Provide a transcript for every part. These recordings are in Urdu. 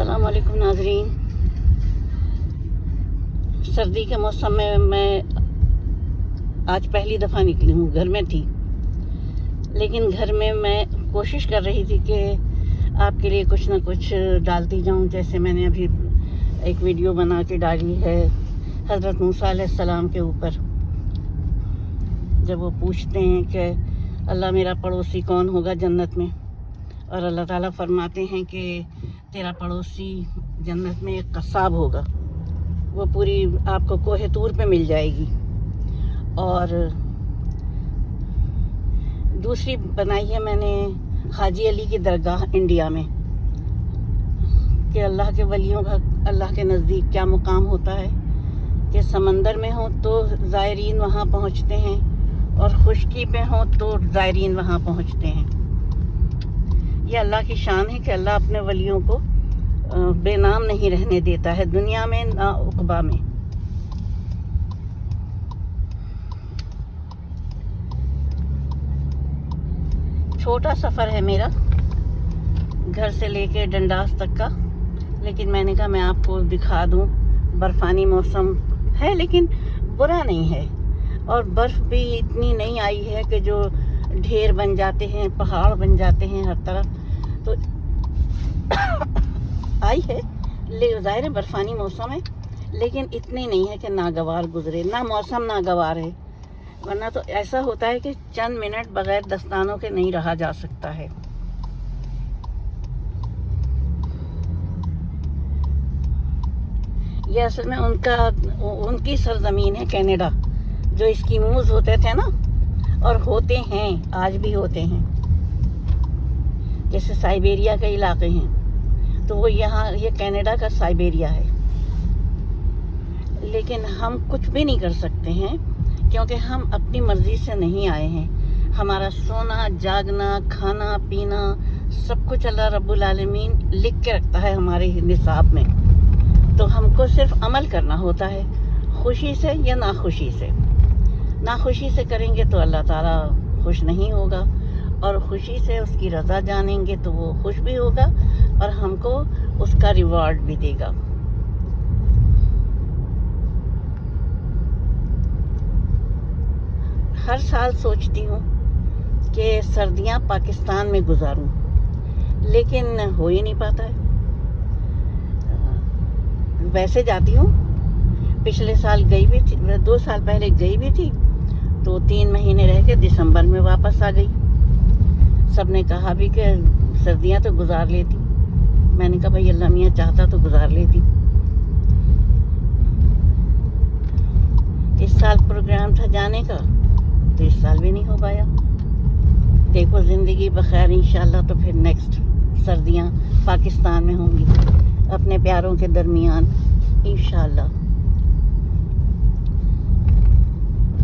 السلام علیکم ناظرین۔ سردی کے موسم میں میں آج پہلی دفعہ نکلی ہوں، گھر میں تھی۔ لیکن گھر میں میں کوشش کر رہی تھی کہ آپ کے لیے کچھ نہ کچھ ڈالتی جاؤں، جیسے میں نے ابھی ایک ویڈیو بنا کے ڈالی ہے حضرت موسیٰ علیہ السلام کے اوپر۔ جب وہ پوچھتے ہیں کہ اللہ میرا پڑوسی کون ہوگا جنت میں، اور اللہ تعالیٰ فرماتے ہیں کہ تیرا پڑوسی جنت میں ایک قصاب ہوگا۔ وہ پوری آپ کو کوہ طور پہ مل جائے گی۔ اور دوسری بنائی ہے میں نے حاجی علی کی درگاہ انڈیا میں۔ کہ اللہ کے ولیوں کا، اللہ کے نزدیک کیا مقام ہوتا ہے۔ کہ سمندر میں ہوں تو زائرین وہاں پہنچتے ہیں اور خشکی پہ ہوں تو زائرین وہاں پہنچتے ہیں۔ یہ اللہ کی شان ہے کہ اللہ اپنے ولیوں کو بے نام نہیں رہنے دیتا ہے دنیا میں، نہ اقبا میں۔ چھوٹا سفر ہے میرا گھر سے لے کے ڈنڈاس تک کا، لیکن میں نے کہا میں آپ کو دکھا دوں۔ برفانی موسم ہے لیکن برا نہیں ہے۔ اور برف بھی اتنی نہیں آئی ہے کہ جو ڈھیر بن جاتے ہیں، پہاڑ بن جاتے ہیں ہر طرف۔ تو آئی ہے۔ ظاہر برفانی موسم ہے۔ لیکن اتنی نہیں ہے کہ ناگوار گزرے۔ نہ موسم ناگوار ہے۔ ورنہ تو ایسا ہوتا ہے کہ چند منٹ بغیر دستانوں کے نہیں رہا جا سکتا ہے۔ یہ اصل میں ان کا، ان کی سرزمین ہے کینیڈا۔ جو اسکیموز ہوتے تھے نا، اور ہوتے ہیں، آج بھی ہوتے ہیں۔ جیسے سائبیریا کے علاقے ہیں۔ تو وہ یہاں، یہ کینیڈا کا سائبیریا ہے۔ لیکن ہم کچھ بھی نہیں کر سکتے ہیں، کیونکہ ہم اپنی مرضی سے نہیں آئے ہیں۔ ہمارا سونا، جاگنا، کھانا، پینا، سب کچھ اللہ رب العالمین لکھ کے رکھتا ہے ہمارے نصاب میں۔ تو ہم کو صرف عمل کرنا ہوتا ہے، خوشی سے یا ناخوشی سے۔ ناخوشی سے کریں گے تو اللہ تعالیٰ خوش نہیں ہوگا۔ اور خوشی سے اس کی رضا جانیں گے تو وہ خوش بھی ہوگا اور ہم کو اس کا ریوارڈ بھی دے گا۔ ہر سال سوچتی ہوں کہ سردیاں پاکستان میں گزاروں، لیکن ہو ہی نہیں پاتا ہے۔ ویسے جاتی ہوں۔ پچھلے سال گئی بھی تھی، دو سال پہلے گئی بھی تھی تو تین مہینے رہ کے دسمبر میں واپس آ گئی۔ سب نے کہا بھی کہ سردیاں تو گزار لیتی۔ میں نے کہا بھائی اللہ میاں چاہتا تو گزار لیتی۔ اس سال پروگرام تھا جانے کا، تو اس سال بھی نہیں ہو پایا۔ دیکھو زندگی بخیر، انشاءاللہ تو پھر نیکسٹ سردیاں پاکستان میں ہوں گی۔ اپنے پیاروں کے درمیان، انشاءاللہ۔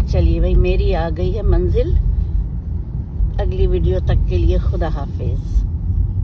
چلیے بھائی، میری آ گئی ہے منزل۔ اگلی ویڈیو تک کے لیے خدا حافظ